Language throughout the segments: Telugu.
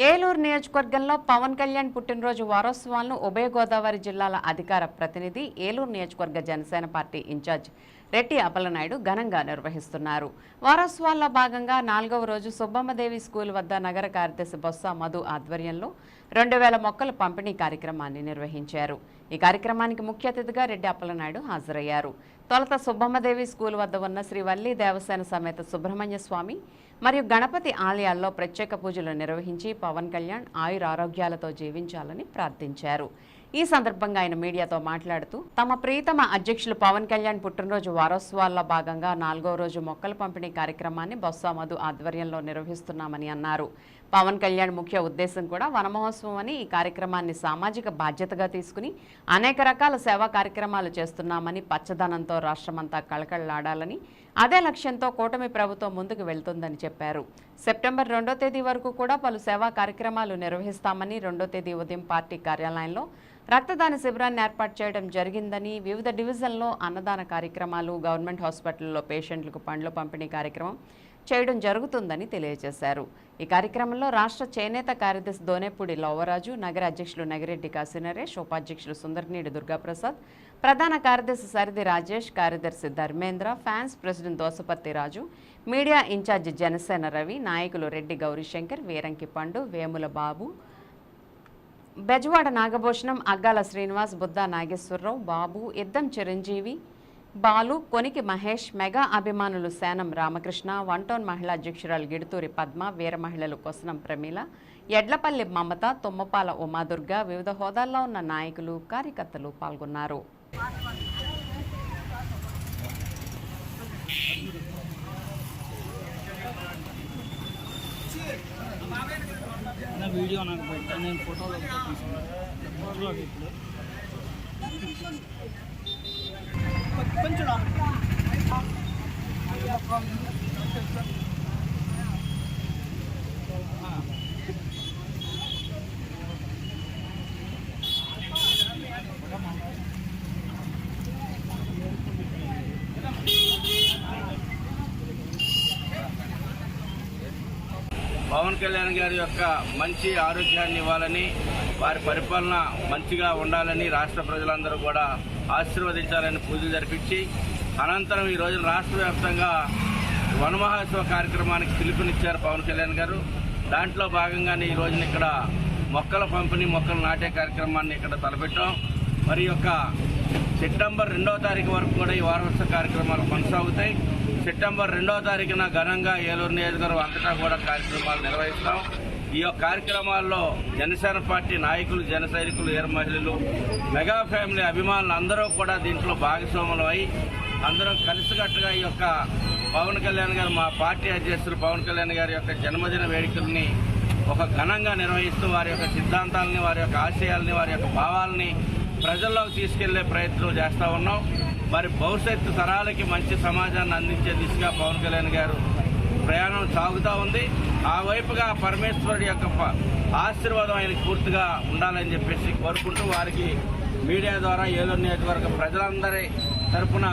ఏలూరు నియోజకవర్గంలో పవన్ కళ్యాణ్ పుట్టినరోజు వారోత్సవాలను ఉభయ గోదావరి జిల్లాల అధికార ప్రతినిధి ఏలూరు నియోజకవర్గ జనసేన పార్టీ ఇన్ఛార్జ్ రెడ్డి అప్పలనాయుడు ఘనంగా నిర్వహిస్తున్నారు. వారోత్సవాల్లో భాగంగా నాలుగవ రోజు సుబ్బమ్మదేవి స్కూల్ వద్ద నగర కార్యదర్శి బొత్స మధు ఆధ్వర్యంలో రెండు వేల మొక్కల పంపిణీ కార్యక్రమాన్ని నిర్వహించారు. ఈ కార్యక్రమానికి ముఖ్య అతిథిగా రెడ్డి అప్పలనాయుడు హాజరయ్యారు. తొలత సుబ్బమ్మదేవి స్కూల్ వద్ద ఉన్న శ్రీ వల్లి దేవసేన సమేత సుబ్రహ్మణ్య స్వామి మరియు గణపతి ఆలయాల్లో ప్రత్యేక పూజలు నిర్వహించి పవన్ కళ్యాణ్ ఆయుర ఆరోగ్యాలతో జీవించాలని ప్రార్థించారు. ఈ సందర్భంగా ఆయన మీడియాతో మాట్లాడుతూ తమ ప్రీతమ అధ్యక్షులు పవన్ కళ్యాణ్ పుట్టినరోజు వారోత్సవాల్లో భాగంగా నాలుగో రోజు మొక్కల పంపిణీ కార్యక్రమాన్ని బొత్స మధు ఆధ్వర్యంలో నిర్వహిస్తున్నామని అన్నారు. పవన్ కళ్యాణ్ ముఖ్య ఉద్దేశం కూడా వనమహోత్సవం అని ఈ కార్యక్రమాన్ని సామాజిక బాధ్యతగా తీసుకుని అనేక రకాల సేవా కార్యక్రమాలు చేస్తున్నామని పచ్చదనంతో రాష్ట్రమంతా కళకళలాడాలని అదే లక్ష్యంతో కూటమి ప్రభుత్వం ముందుకు వెళ్తుందని చెప్పారు. సెప్టెంబర్ రెండో తేదీ వరకు కూడా పలు సేవా కార్యక్రమాలు నిర్వహిస్తామని రెండో తేదీ ఉదయం పార్టీ కార్యాలయంలో రక్తదాన శిబిరాన్ని ఏర్పాటు చేయడం జరిగిందని వివిధ డివిజన్లో అన్నదాన కార్యక్రమాలు గవర్నమెంట్ హాస్పిటల్లో పేషెంట్లకు పండ్లు పంపిణీ కార్యక్రమం చేయడం జరుగుతుందని తెలియజేశారు. ఈ కార్యక్రమంలో రాష్ట్ర చేనేత కార్యదర్శి దోనేపూడి లోవరాజు నగర అధ్యక్షులు నగిరెడ్డి కాశీనరేష్ ఉపాధ్యక్షులు సుందర్నీడి దుర్గాప్రసాద్ ప్రధాన కార్యదర్శి సరిది రాజేష్ కార్యదర్శి Dharmendra fans president Dosaparthi Raju media incharge Janasena Ravi నాయకులు రెడ్డి గౌరీశంకర్ వీరంకి పండు వేముల బాబు బెజవాడ నాగభూషణం అగ్గాల శ్రీనివాస్ బుద్ధా నాగేశ్వరరావు బాబు ఇద్దం చిరంజీవి బాలు కొనికి మహేష్ మెగా అభిమానులు శానం రామకృష్ణ వన్ టౌన్ మహిళా అధ్యక్షురాలు గిడుతూరి పద్మ వీర మహిళలు కొసనం ప్రమీల ఎడ్లపల్లి మమత తుమ్మపాల ఉమాదుర్గ వివిధ హోదాల్లో ఉన్న నాయకులు కార్యకర్తలు పాల్గొన్నారు. వీడియో నాకు పెట్టాను నేను ఫోటోలో తీసుకున్నాను 分分去了。పవన్ కళ్యాణ్ గారి యొక్క మంచి ఆరోగ్యాన్ని ఇవ్వాలని వారి పరిపాలన మంచిగా ఉండాలని రాష్ట్ర ప్రజలందరూ కూడా ఆశీర్వదించాలని పూజలు జరిపించి అనంతరం ఈ రోజున రాష్ట్ర వ్యాప్తంగా వనమహోత్సవ కార్యక్రమానికి పిలుపునిచ్చారు పవన్ కళ్యాణ్ గారు. దాంట్లో భాగంగానే ఈ రోజున ఇక్కడ మొక్కల పంపిణీ మొక్కలు నాటే కార్యక్రమాన్ని ఇక్కడ తలపెట్టాం. మరి యొక్క సెప్టెంబర్ రెండవ తారీఖు వరకు కూడా ఈ వారోత్సవ కార్యక్రమాలు కొనసాగుతాయి. సెప్టెంబర్ రెండవ తారీఖున ఘనంగా ఏలూరు నియోజకవర్గం అంతటా కూడా కార్యక్రమాలు నిర్వహిస్తాం. ఈ యొక్క కార్యక్రమాల్లో జనసేన పార్టీ నాయకులు జన సైనికులు ఏర మహిళలు మెగా ఫ్యామిలీ అభిమానులు అందరూ కూడా దీంట్లో భాగస్వాములు అయి అందరం కలిసికట్టుగా ఈ యొక్క పవన్ కళ్యాణ్ గారు మా పార్టీ అధ్యక్షులు పవన్ కళ్యాణ్ గారి యొక్క జన్మదిన వేడుకల్ని ఒక ఘనంగా నిర్వహిస్తూ వారి యొక్క సిద్ధాంతాలని వారి యొక్క ఆశయాల్ని వారి యొక్క భావాల్ని ప్రజల్లోకి తీసుకెళ్ళే ప్రయత్నం చేస్తూ ఉన్నాం. మరి భవిష్యత్తు తరాలకి మంచి సమాజాన్ని అందించే దిశగా పవన్ కళ్యాణ్ గారు ప్రయాణం సాగుతూ ఉంది. ఆ వైపుగా పరమేశ్వరుడి యొక్క ఆశీర్వాదం ఆయనకు పూర్తిగా ఉండాలని చెప్పేసి కోరుకుంటూ వారికి మీడియా ద్వారా ఏలూరు నియోజకవర్గ ప్రజలందరి తరఫున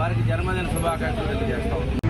వారికి జన్మదిన శుభాకాంక్షలు తెలియజేస్తాం